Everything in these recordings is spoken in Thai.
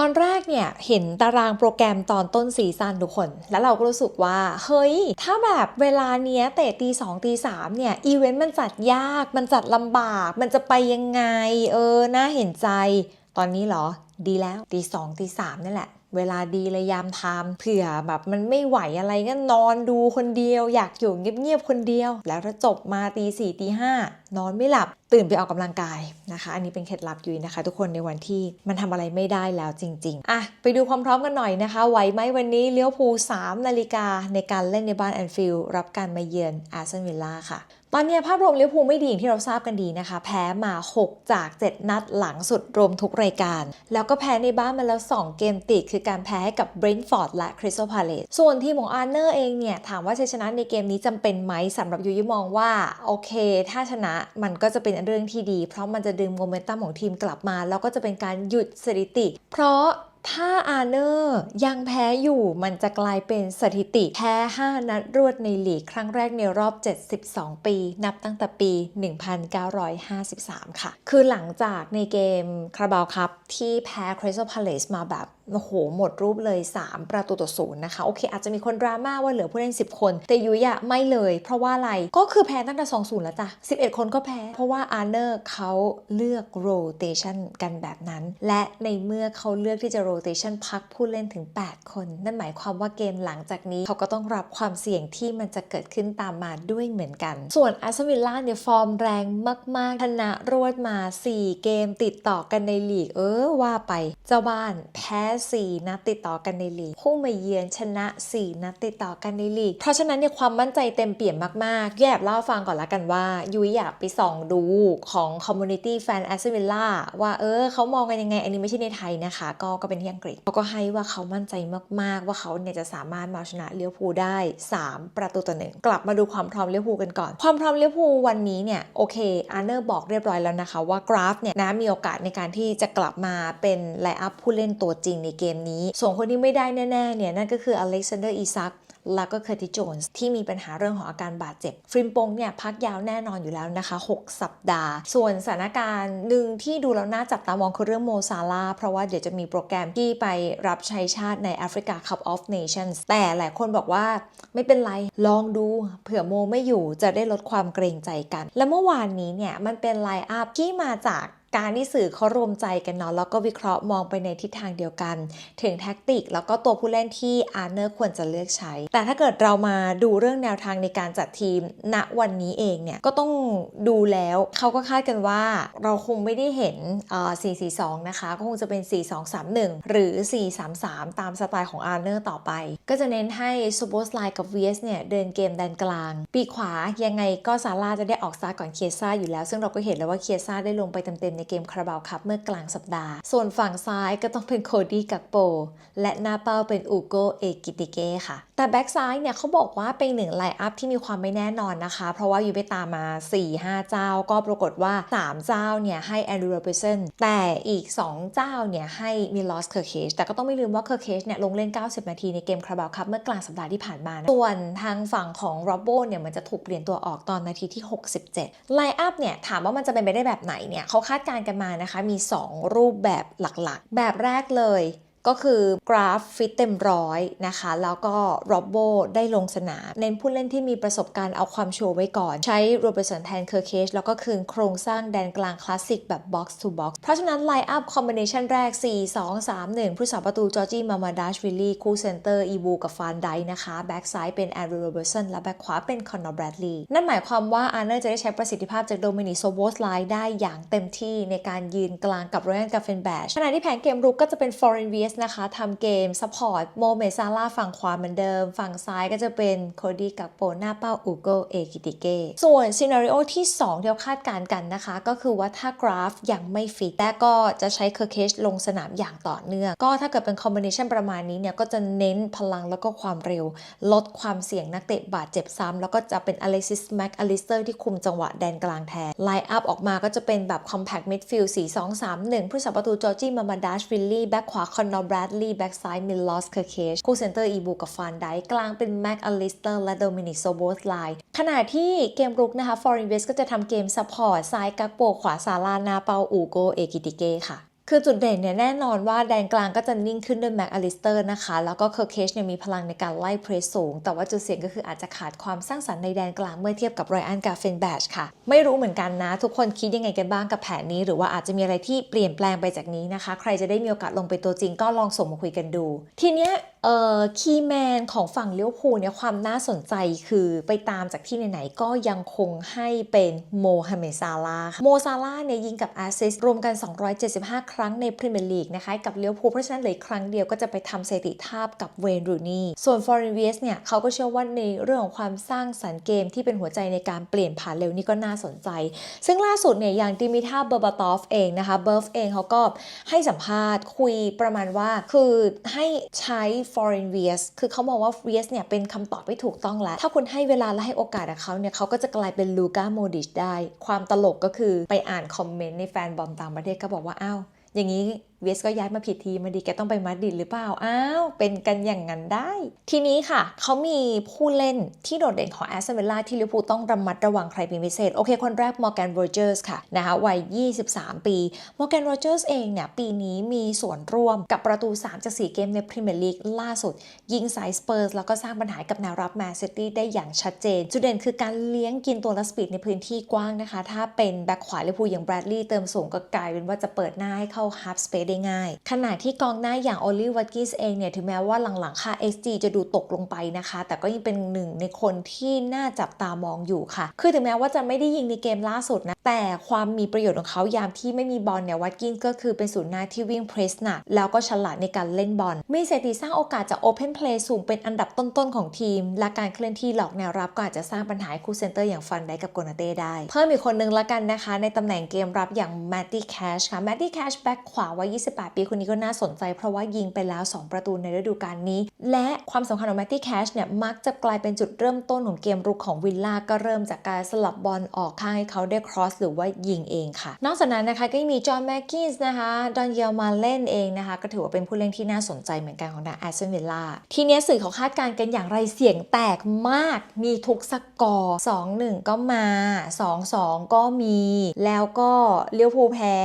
ตอนแรกเนี่ยเห็นตารางโปรแกรมตอนต้นซีซั่นทุกคน แล้วเราก็รู้สึกว่า เฮ้ย ถ้าแบบเวลาเนี้ยเตะตีสองตีสามเนี่ย อีเวนต์มันจัดยากมันจัดลำบาก มันจะไปยังไง เออ น่าเห็นใจ ตอนนี้เหรอ ดีแล้วตีสองตีสามนี่แหละ เวลาดีเลยยามไทม์เผื่อแบบมันไม่ไหวอะไรก็นอนดูคนเดียว อยากอยู่เงียบๆคนเดียว แล้วถ้าจบมาตีสี่ตีห้านอนไม่หลับตื่นไปออกกำลังกายนะคะ อันนี้เป็นเคล็ดลับยุ้ยนะคะ ทุกคนในวันที่มันทำอะไรไม่ได้แล้วจริง ๆอะไปดูความพร้อมกันหน่อยนะคะไหวไหมวันนี้เลี้ยวภู3นาฬิกาในการเล่นในบ้านแอนฟิลด์รับการมาเยือนอาร์เซนวิลล่าค่ะตอนนี้ภาพรวมเลี้ยวภูลไม่ดีอย่างที่เราทราบกันดีนะคะ แพ้มา 6 จาก 7 นัดหลังสุดรวมทุกรายการ แล้วก็แพ้ในบ้านมาแล้ว 2 เกมติด คือการแพ้ให้กับเบรนท์ฟอร์ดและคริสตัลพาเลสส่วนทีมของอาร์เนอร์เองเนี่ย ถามว่าชัยชนะในเกมนี้จำเป็นไหมสำหรับยูยูมองว่า โอเค ถ้าชนะมันก็จะเป็นเรื่องที่ดี เพราะมันจะดึงโมเมนตัมของทีมกลับมา แล้วก็จะเป็นการหยุดสถิติ เพราะ ถ้าอาร์เนอร์ยังแพ้อยู่มันจะกลายเป็นสถิติแพ้ 5 นัดรวดในลีกครั้งแรกในรอบ 72 ปี นับตั้งแต่ปี 1953 ค่ะ คือหลังจากในเกมคาราบาวคัพที่แพ้คริสตัลพาเลสมาแบบโอ้โห หมดรูปเลย 3 ประตูต่อศูนย์นะคะ โอเค อาจจะมีคนดราม่าว่าเหลือผู้เล่น 10 คน แต่ยุยอะไม่เลย เพราะว่าอะไรก็คือแพ้ตั้งแต่2 0แล้วจ้ะ 11 คนก็แพ้ เพราะว่าอาร์เนอร์เขาเลือกโรเตชันกันแบบนั้น และในเมื่อเขาเลือกที่จะโรเตชันพักผู้เล่นถึง 8 คน นั่นหมายความว่าเกมหลังจากนี้ เขาก็ต้องรับความเสี่ยงที่มันจะเกิดขึ้นตามมาด้วยเหมือนกัน ส่วนอาร์เซนวิลล่าเนี่ยฟอร์มแรงมาก ๆ ชนะรวดมา 4 เกมติดต่อกันในลีก เออว่าไป เจ้าบ้านแพ้ 4 นัดติดต่อกันในลีกผู้มาเยือนชนะ 4 นัดติดต่อกันในลีก เพราะฉะนั้นเนี่ยความมั่นใจเต็มเปี่ยมมาก ๆ แยบเล่าฟังก่อนละกันว่ายุ้ยอยากไปส่องดูของคอมมูนิตี้แฟนแอสเซวิลล่าว่าเออเขามองกันยังไง อันนี้ไม่ใช่ในไทยนะคะ ก็ก็เป็นที่อังกฤษเขาก็ให้ว่าเขามั่นใจมากๆ ว่าเขาเนี่ยจะสามารถมาเอาชนะเลี้ยวภูได้ 3 ประตูต่อหนึ่งกลับมาดูความพร้อมเลี้ยวภูกันก่อน ความพร้อมเลี้ยวภูวันนี้เนี่ยโอเคอาร์เนอร์บอกเรียบร้อยแล้วนะคะ ว่ากราฟเนี่ยนะมีโอกาสในการที่จะกลับมาเป็นไลน์อัพผู้เล่นตัวจริงในเกมนี้ส่วนคนที่ไม่ได้แน่ๆเนี่ยนั่นก็คืออเล็กซานเดอร์อีซัก แล้วก็เคอร์ติโจนส์ที่มีปัญหาเรื่องของอาการบาดเจ็บ ฟริมปงเนี่ยพักยาวแน่นอนอยู่แล้วนะคะ 6 สัปดาห์ ส่วนสถานการณ์หนึ่งที่ดูแล้วน่าจับตามองคือเรื่องโมซาลาเพราะว่าเดี๋ยวจะมีโปรแกรมที่ไปรับใช้ชาติในแอฟริกาคัพออฟเนชั่นส์แต่หลายคนบอกว่าไม่เป็นไรลองดูเผื่อโมไม่อยู่จะได้ลดความเกรงใจกัน และเมื่อวานนี้เนี่ยมันเป็นไลน์อัพที่มาจาก การที่สื่อเขารวมใจกันเนาะแล้วก็วิเคราะห์มองไปในทิศทางเดียวกัน ถึงแท็กติก แล้วก็ตัวผู้เล่นที่อาร์เนอร์ควรจะเลือกใช้ แต่ถ้าเกิดเรามาดูเรื่องแนวทางในการจัดทีมณวันนี้เองเนี่ยก็ต้องดูแล้วเขาก็คาดกันว่าเราคงไม่ได้เห็นเอ่อ442 นะคะ ก็คงจะเป็น 4231 หรือ 433 ตามสไตล์ของอาร์เนอร์ต่อไป ก็จะเน้นให้ซูโบสไลกับ VS เนี่ยเดินเกมแดนกลาง ปีขวายังไงก็ซาร่าจะได้ออกสตาก่อนเคียซ่าอยู่แล้ว ซึ่งเราก็เห็นแล้วว่าเคียซ่าได้ลงไปเต็มๆในเกมคาราบาวคัพเมื่อกลางสัปดาห์ ส่วนฝั่งซ้ายก็ต้องเป็นโคดี้กักโป และหน้าเป้าเป็นอูโกเอกิติเก้ค่ะแต่แบ็กซ้ายเนี่ยเขาบอกว่าเป็นหนึ่งไลอัพที่มีความไม่แน่นอนนะคะ เพราะว่าอยู่ไปตามมา 4-5 เจ้า ก็ปรากฏว่า 3 เจ้าเนี่ยให้แอนดรูโรเบสันแต่อีก 2 เจ้าเนี่ยให้มิลอสเคอร์เคชแต่ก็ต้องไม่ลืมว่าเคอร์เคชเนี่ยลงเล่น 90 นาทีในเกมคาราบาวคัพเมื่อกลางสัปดาห์ที่ผ่านมา ส่วนทางฝั่งของโรโบเนี่ยมันจะถูกเปลี่ยนตัวออกตอนนาทีที่ 67 ไลอัพเนี่ยถามว่ามันจะเป็นไปได้แบบไหนเนี่ยเขาคาดการณ์กันมานะคะมี 2 รูปแบบหลักๆ แบบแรกเลย ก็คือกราฟฟิตเต็มร้อยนะคะ แล้วก็โรบโบได้ลงสนามเน้นผู้เล่นที่มีประสบการณ์เอาความชัวร์ไว้ก่อน ใช้โรเบ r ร์สันแทนเคอร์เคชแล้วก็คืนโครงสร้างแดนกลางคลาสสิกแบบ box to box เพราะฉะนั้นไลน์อัพคอมบิเนชันแรก 4 2 3 1 ผู้สาประตูจอร์จี้มามาดาชวิลลี่คู่เซนเตอร์อีบูกับฟานไดนะคะแบ็กซ้ายเป็นแอนดรูโรเบ r ร์สันและแบ็กขวาเป็นคอนนอร์แบรดลีย์นั่นหมายความว่าอาร์เนอร์จะได้ใช้ประสิทธิภาพจากโดมินิโซโบสไลน์ได้อย่างเต็มที่ในการยืนกลางกับโรยันกาเฟนแบชขณะที่แผนเกมรุกก็จะเป็นฟอร์เรนเวียสนะคะทำเกมซัพพอร์ตโมเมซาร่าฝั่งขวาเหมือนเดิม ฝั่งซ้ายก็จะเป็นโคดี้กับโปหน้าเป้าอูโกเอกิติเกส่วนซีนารีโอที่ 2 ที่เราคาดการณ์กันนะคะ ก็คือว่าถ้ากราฟยังไม่ฟิตแต่ก็จะใช้เคอร์เคชลงสนามอย่างต่อเนื่อง ก็ถ้าเกิดเป็นคอมบิเนชันประมาณนี้เนี่ยก็จะเน้นพลังแล้วก็ความเร็ว ลดความเสี่ยงนักเตะบาดเจ็บซ้ำแล้วก็จะเป็นอเล็กซิสแม็กอลิสเตอร์ที่คุมจังหวะแดนกลางแทนไลน์อัพออกมาก็จะเป็นแบบคอมแพคมิดฟิลด์4 2 3 1ผู้สัประตูจอร์จี้มามาดาชวิลลี่แบ็กขวาคอนนอรบรดลีย์แบ็กซ้ายมิลลอสเคอร์เคชคู่เซนเตอร์อีบูกับฟานไดกลางเป็นแม็กอลิสเตอร์และโดมินิกโซโบสไลน์ขณะที่เกมรุกนะคะฟอร์ i นเวสก็จะทำเกมซัพพอร์ตซ้ายกักโปขวาซาลานาเปาอูโกเอกิติเกค่ะ คือจุดเด่นเนี่ยแน่นอนว่าแดนกลางก็จะนิ่งขึ้นด้วยแม็กอลิสเตอร์นะคะ แล้วก็เคอร์เคชเนี่ยมีพลังในการไล่เพรสสูง แต่ว่าจุดเสี่ยงก็คืออาจจะขาดความสร้างสรรค์ในแดนกลางเมื่อเทียบกับไรอันกาเฟนแบชค่ะ ไม่รู้เหมือนกันนะ ทุกคนคิดยังไงกันบ้างกับแผนนี้ หรือว่าอาจจะมีอะไรที่เปลี่ยนแปลงไปจากนี้นะคะ ใครจะได้มีโอกาสลงไปตัวจริงก็ลองส่งมาคุยกันดู ทีเนี้ย คีย์แมนของฝั่งเลี้ยวภูเนี่ยความน่าสนใจคือไปตามจากที่ไหนๆก็ยังคงให้เป็นโมฮัมเหม็ดซาลาค่ะโมซาลาเนี่ยยิงกับแอสซิสรวมกัน 275 ครั้งในพรีเมียร์ลีกนะคะกับเลี้ยวภูเพราะฉะนั้นเลืออกครั้งเดียวก็จะไปทำสถิติทาบกับเวนรูนี่ส่วนฟอร์เรนเวสเนี่ยเขาก็เชื่อว่าในเรื่องของความสร้างสรรค์เกมที่เป็นหัวใจในการเปลี่ยนผ่านเร็วนี่ก็น่าสนใจ ซึ่งล่าสุดเนี่ยอย่างดิมิทาเบอร์บาตอฟเองนะคะเบิร์ฟเองเขาก็ให้สัมภาษณ์คุยประมาณว่าคือให้ใช้ foreign v s คือเขามองว่า v s เนี่ยเป็นคำตอบไม่ถูกต้องแล้ว ถ้าคุณให้เวลาและให้โอกาสกับเขาเนี่ยเขาก็จะกลายเป็นลูก้าโมดิชได้ ความตลกก็คือไปอ่านคอมเมนต์ในแฟนบอลต่างประเทศก็บอกว่า อ้าว อย่างนี้เวสก็ย้ายมาผิดทีมาดีแกต้องไปมาดริดหรือเปล่า อ้าว เป็นกันอย่างนั้นได้ ทีนี้ค่ะ เขามีผู้เล่นที่โดดเด่นของแอสตันวิลล่าที่ลิเวอร์พูลต้องระมัดระวังใครเป็นพิเศษ โอเค คนแรกมอร์แกนโรเจอร์สค่ะนะคะวัย 23 ปีมอร์แกนโรเจอร์สเองเนี่ยปีนี้มีส่วนร่วมกับประตู 3 จาก 4 เกมในพรีเมียร์ลีกล่าสุด ยิงสายสเปอร์สแล้วก็สร้างปัญหากับแนวรับแมนซิตี้ได้อย่างชัดเจน จุดเด่นคือการเลี้ยงกินตัวและสปีดในพื้นที่กว้างนะคะ ถ้าเป็นแบ็คขวาลิเวอร์พูลอย่างแบรดลีย์เติมสูงก็กลายเป็นว่าจะเปิดหน้าให้เข้าฮาร์ฟสเปซได้ง่าย ขณะที่กองหน้าอย่างโอลิวัตกิสเองเนี่ยถึงแม้ว่าหลังๆค่า XG จะดูตกลงไปนะคะ แต่ก็ยังเป็นหนึ่งในคนที่น่าจับตามองอยู่ค่ะ คือถึงแม้ว่าจะไม่ได้ยิงในเกมล่าสุดนะ แต่ความมีประโยชน์ของเขายามที่ไม่มีบอลเนี่ยวัตกินก็คือเป็นศูนย์หน้าที่วิ่งเพรสหนักแล้วก็ฉลาดในการเล่นบอลมีสถิติสร้างโอกาสจากโอเพนเพลย์สูงเป็นอันดับต้นๆของทีม และการเคลื่อนที่หลอกแนวรับก็อาจจะสร้างปัญหาคู่เซนเตอร์อย่างฟันได้กับโกนาเต้ได้ เพิ่มอีกคนนึงละกันนะคะ ในตำแหน่งเกมรับอย่างแมตตี้แคชค่ะแมตตี้แคชแบ็คขวาวัย28 ปีคนนี้ก็น่าสนใจเพราะว่ายิงไปแล้ว 2 ประตูในฤดูกาลนี้ และความสำคัญของแมตตี้แคชเนี่ยมักจะกลายเป็นจุดเริ่มต้นของเกมรุกของวิลล่าก็เริ่มจากการสลับบอลออกข้างให้เขาได้ครอสหรือว่ายิงเองค่ะ นอกจากนั้นนะคะก็ยังมีจอห์นแมคกินส์นะคะดอนเยลมาเล่นเองนะคะ ก็ถือว่าเป็นผู้เล่นที่น่าสนใจเหมือนกันของทางแอสตันวิลล่าทีนี้สื่อเขาคาดการณ์กันอย่างไรเสียงแตกมาก มีทุกสกอร์2-1 ก็มา 2-2 ก็มี แล้วก็เลี้ยวภูแพ้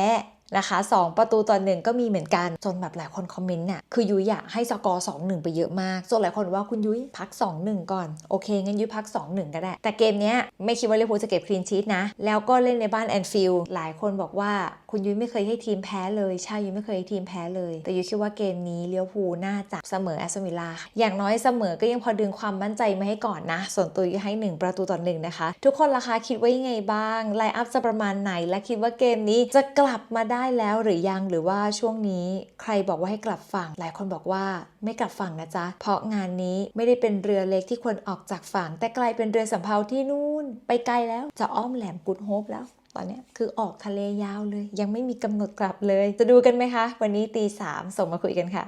นะคะ2ประตูต่อหนึ่งก็มีเหมือนกัน จนแบบหลายคนคอมเมนต์น่ะคือยุ้ยอยากให้สกอร์2-1ไปเยอะมากจนหลายคนว่าคุณยุ้ยพัก 2-1 ก่อน โอเคงั้นยุ้ยพัก 2-1 ก็ได้ แต่เกมเนี้ยไม่คิดว่าลิเวอร์พูลจะเก็บคลีนชีตนะ แล้วก็เล่นในบ้านแอนฟิลด์หลายคนบอกว่าคุณยุ้ยไม่เคยให้ทีมแพ้เลยใช่ยุ้ยไม่เคยให้ทีมแพ้เลย แต่ยุ้ยคิดว่าเกมนี้ลิเวอร์พูลน่าจะเสมอแอสตันวิลล่าอย่างน้อยเสมอก็ยังพอดึงความมั่นใจมาให้ก่อนนะ ส่วนตัวยุ้ยให้ 1 ประตูต่อหนึ่งนะคะ ทุกคนราคาคิดว่ายังไงบ้างไลน์อัพจะประมาณไหนและคิดว่าเกมนี้จะกลับมาได้ได้แล้วหรือยังหรือว่าช่วงนี้ใครบอกว่าให้กลับฝั่ง หลายคนบอกว่าไม่กลับฝั่งนะจ๊ะ เพราะงานนี้ไม่ได้เป็นเรือเล็กที่ควรออกจากฝั่ง แต่กลายเป็นเรือสำเภาที่นู่น ไปไกลแล้วจะอ้อมแหลมกุดโฮปแล้วตอนนี้คือออกทะเลยาวเลย ยังไม่มีกำหนดกลับเลย จะดูกันไหมคะ วันนี้ตีสามส่งมาคุยกันค่ะ